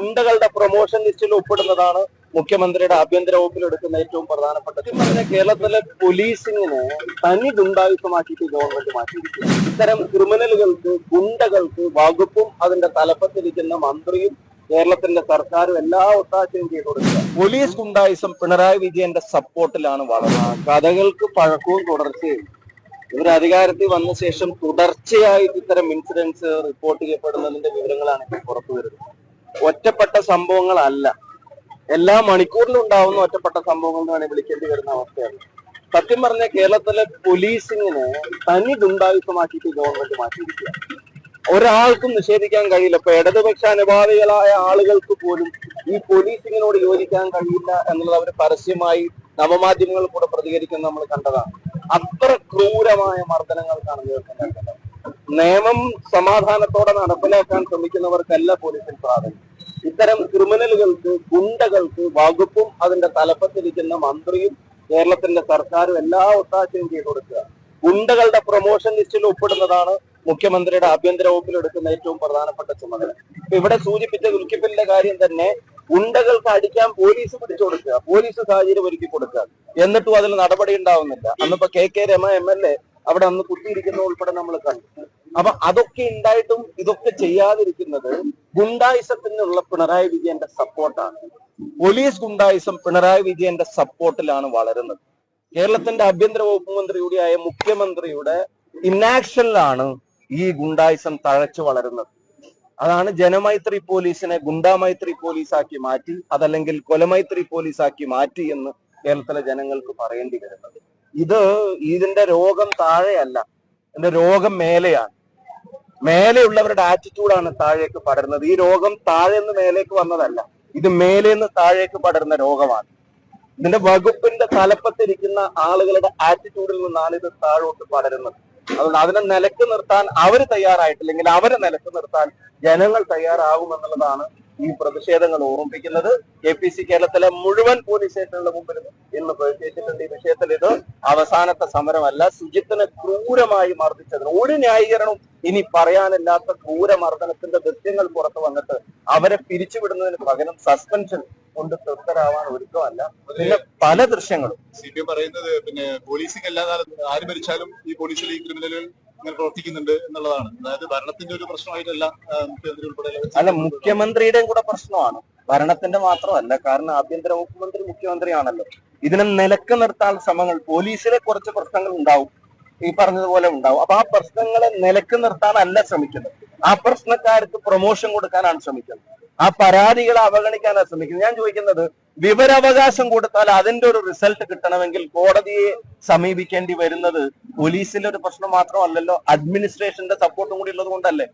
ഗുണ്ടകളുടെ promotion ലിസ്റ്റിൽ ഉൾപ്പെടുന്നതാണ് മുഖ്യമന്ത്രിയുടെ ആഭ്യന്തര വകുപ്പിൽ എടുക്കുന്ന ഏറ്റവും പ്രധാനപ്പെട്ട കേരളത്തിലെ പോലീസിങ്ങിനെ തനി ഗുണ്ടായുസമാക്കിയിട്ട് ഗവൺമെന്റ് മാറ്റിയിരിക്കുന്നു. ഇത്തരം ക്രിമിനലുകൾക്ക് ഗുണ്ടകൾക്ക് വകുപ്പും അതിന്റെ തലപ്പത്തിരിക്കുന്ന മന്ത്രിയും കേരളത്തിന്റെ സർക്കാരും എല്ലാ ഒത്താശയും ചെയ്തു കൊടുക്കുക. പോലീസ് ഗുണ്ടായുസം പിണറായി വിജയന്റെ സപ്പോർട്ടിലാണ് വളർന്നത്. കഥകൾക്ക് പഴക്കവും തുടർച്ചയും. ഇവർ അധികാരത്തിൽ വന്ന ശേഷം തുടർച്ചയായിട്ട് ഇത്തരം ഇൻസിഡൻസ് റിപ്പോർട്ട് ചെയ്യപ്പെടുന്നതിന്റെ വിവരങ്ങളാണ് ഇപ്പോൾ പുറത്തു വരുന്നത് ഒറ്റപ്പെട്ട സംഭവങ്ങളല്ല. എല്ലാ മണിക്കൂറിലും ഉണ്ടാവുന്ന ഒറ്റപ്പെട്ട സംഭവങ്ങൾ വേണമെങ്കിൽ വിളിക്കേണ്ടി വരുന്ന അവസ്ഥയാണ്. സത്യം പറഞ്ഞ കേരളത്തിലെ പോലീസിങ്ങിനെ തനി ഗുണ്ടായുസമാക്കിയിട്ട് ഗവൺമെന്റ് മാറ്റിയിരിക്കുക ഒരാൾക്കും നിഷേധിക്കാൻ കഴിയില്ല. ഇപ്പൊ ഇടതുപക്ഷ അനുഭാവികളായ ആളുകൾക്ക് പോലും ഈ പോലീസിങ്ങിനോട് യോജിക്കാൻ കഴിയില്ല എന്നുള്ളത് അവർ പരസ്യമായി നവമാധ്യമങ്ങളിൽ കൂടെ പ്രതികരിക്കുന്ന നമ്മൾ കണ്ടതാണ്. അത്ര ക്രൂരമായ മർദ്ദനങ്ങൾക്കാണ് നേതൃത്വം നൽകുന്നത്. നിയമം സമാധാനത്തോടെ നടപ്പിലാക്കാൻ ശ്രമിക്കുന്നവർക്കല്ല പോലീസിൽ പ്രാധാന്യം. ഇത്തരം ക്രിമിനലുകൾക്ക് ഗുണ്ടകൾക്ക് വകുപ്പും അതിന്റെ തലപ്പത്തിരിക്കുന്ന മന്ത്രിയും കേരളത്തിന്റെ സർക്കാരും എല്ലാ ഒത്താശയും ചെയ്തു കൊടുക്കുക ഗുണ്ടകളുടെ പ്രൊമോഷൻ ലിസ്റ്റിൽ ഉൾപ്പെടുന്നതാണ് മുഖ്യമന്ത്രിയുടെ ആഭ്യന്തര വകുപ്പിൽ എടുക്കുന്ന ഏറ്റവും പ്രധാനപ്പെട്ട ചുമതല. ഇവിടെ സൂചിപ്പിച്ച ദുൽഖിപ്പിന്റെ കാര്യം തന്നെ ഗുണ്ടകൾക്ക് അടിക്കാൻ പോലീസ് പിടിച്ചു കൊടുക്കുക പോലീസ് സാഹചര്യം ഒരുക്കി കൊടുക്കുക എന്നിട്ടും അതിൽ നടപടി ഉണ്ടാവുന്നില്ല. അന്നിപ്പോ K K Rema M L A അവിടെ അന്ന് കുത്തിയിരിക്കുന്ന ഉൾപ്പെടെ നമ്മൾ കണ്ടു. അപ്പൊ അതൊക്കെ ഉണ്ടായിട്ടും ഇതൊക്കെ ചെയ്യാതിരിക്കുന്നത് ഗുണ്ടായിസത്തിനുള്ള പിണറായി വിജയന്റെ സപ്പോർട്ടാണ്. പോലീസ് ഗുണ്ടായിസം പിണറായി വിജയന്റെ സപ്പോർട്ടിലാണ് വളരുന്നത്. കേരളത്തിന്റെ ആഭ്യന്തര വകുപ്പ് മന്ത്രി കൂടിയായ മുഖ്യമന്ത്രിയുടെ ഇന്നാക്ഷനിലാണ് ഈ ഗുണ്ടായിസം തഴച്ചു വളരുന്നത്. അതാണ് ജനമൈത്രി പോലീസിനെ ഗുണ്ടാമൈത്രി പോലീസാക്കി മാറ്റി അതല്ലെങ്കിൽ കൊലമൈത്രി പോലീസാക്കി മാറ്റി എന്ന് കേരളത്തിലെ ജനങ്ങൾക്ക് പറയേണ്ടി വരുന്നത്. ഇത് ഇതിന്റെ രോഗം താഴെയല്ല. ഇതിന്റെ രോഗം മേലെയാണ്. മേലെയുള്ളവരുടെ ആറ്റിറ്റ്യൂഡാണ് താഴേക്ക് പടരുന്നത്. ഈ രോഗം താഴെ നിന്ന് മേലേക്ക് വന്നതല്ല. ഇത് മേലെ നിന്ന് താഴേക്ക് പടരുന്ന രോഗമാണ്. ഇതിന്റെ വകുപ്പിന്റെ തലപ്പത്തിരിക്കുന്ന ആളുകളുടെ ആറ്റിറ്റ്യൂഡിൽ നിന്നാണ് ഇത് താഴോട്ട് പടരുന്നത്. അതുകൊണ്ട് അതിനെ നിലയ്ക്ക് നിർത്താൻ അവർ തയ്യാറായിട്ടില്ലെങ്കിൽ അവരെ നിലയ്ക്ക് നിർത്താൻ ജനങ്ങൾ തയ്യാറാകുമെന്നുള്ളതാണ് ഈ പ്രതിഷേധങ്ങൾ ഓർമ്മിപ്പിക്കുന്നത് കെ പി സി കേരളത്തിലെ മുഴുവൻ പോലീസ് സ്റ്റേഷനുകളുടെ മുമ്പിൽ ഇന്ന് പ്രതിഷേധിച്ചിട്ടുണ്ട് ഈ വിഷയത്തിൽ ഇത് അവസാനത്തെ സമരമല്ല സുജിത്തിനെ ക്രൂരമായി മർദ്ദിച്ചതിന് ഒരു ന്യായീകരണവും ഇനി പറയാനില്ലാത്ത ക്രൂരമർദ്ദനത്തിന്റെ ദൃശ്യങ്ങൾ പുറത്തു വന്നിട്ട് അവരെ പിരിച്ചുവിടുന്നതിന് പകരം സസ്പെൻഷൻ കൊണ്ട് തൃപ്തരാവാൻ ഒരുക്കമല്ല. പിന്നെ പല ദൃശ്യങ്ങളും. സി പി പറയുന്നത് പിന്നെ പോലീസിംഗ് കാലത്തും ആര് മരിച്ചാലും ഈ പോലീസിൽ ഈ ക്രിമിനലുകൾ ഇങ്ങനെ പ്രവർത്തിക്കുന്നുണ്ട് എന്നുള്ളതാണ്. അതായത് ഭരണത്തിന്റെ ഒരു പ്രശ്നമായിട്ടല്ല മുഖ്യമന്ത്രി ഉൾപ്പെടെ അല്ല മുഖ്യമന്ത്രിയുടെയും കൂടെ പ്രശ്നമാണ്. ഭരണത്തിന്റെ മാത്രമല്ല കാരണം ആഭ്യന്തര വകുപ്പ് മന്ത്രി മുഖ്യമന്ത്രിയാണല്ലോ. ഇതിനെ നിലയ്ക്ക് നിർത്താൻ ശ്രമങ്ങൾ പോലീസിലെ കുറച്ച് പ്രശ്നങ്ങൾ ഉണ്ടാവും. ഈ പറഞ്ഞതുപോലെ ഉണ്ടാവും. അപ്പൊ ആ പ്രശ്നങ്ങളെ നിലയ്ക്ക് നിർത്താനല്ല ശ്രമിക്കുന്നത്. ആ പ്രശ്നക്കാർക്ക് പ്രൊമോഷൻ കൊടുക്കാനാണ് ശ്രമിക്കുന്നത്. ആ പരാതികളെ അവഗണിക്കാനാണ് ശ്രമിക്കുന്നത്. ഞാൻ ചോദിക്കുന്നത് വിവരാവകാശം കൊടുത്താൽ അതിന്റെ ഒരു റിസൾട്ട് കിട്ടണമെങ്കിൽ കോടതിയെ സമീപിക്കേണ്ടി വരുന്നത് പോലീസിന്റെ ഒരു പ്രശ്നം മാത്രമല്ലല്ലോ അഡ്മിനിസ്ട്രേഷന്റെ സപ്പോർട്ടും കൂടി ഉള്ളത് കൊണ്ടല്ലേ?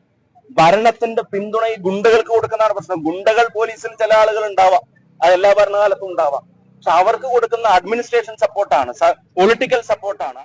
ഭരണത്തിന്റെ പിന്തുണ ഈ ഗുണ്ടകൾക്ക് കൊടുക്കുന്നതാണ് പ്രശ്നം. ഗുണ്ടകൾ പോലീസിൽ ചില ആളുകൾ ഉണ്ടാവാം. അത് എല്ലാ ഭരണകാലത്തും ഉണ്ടാവാം. പക്ഷെ അവർക്ക് കൊടുക്കുന്ന അഡ്മിനിസ്ട്രേഷൻ സപ്പോർട്ടാണ് പൊളിറ്റിക്കൽ സപ്പോർട്ടാണ്.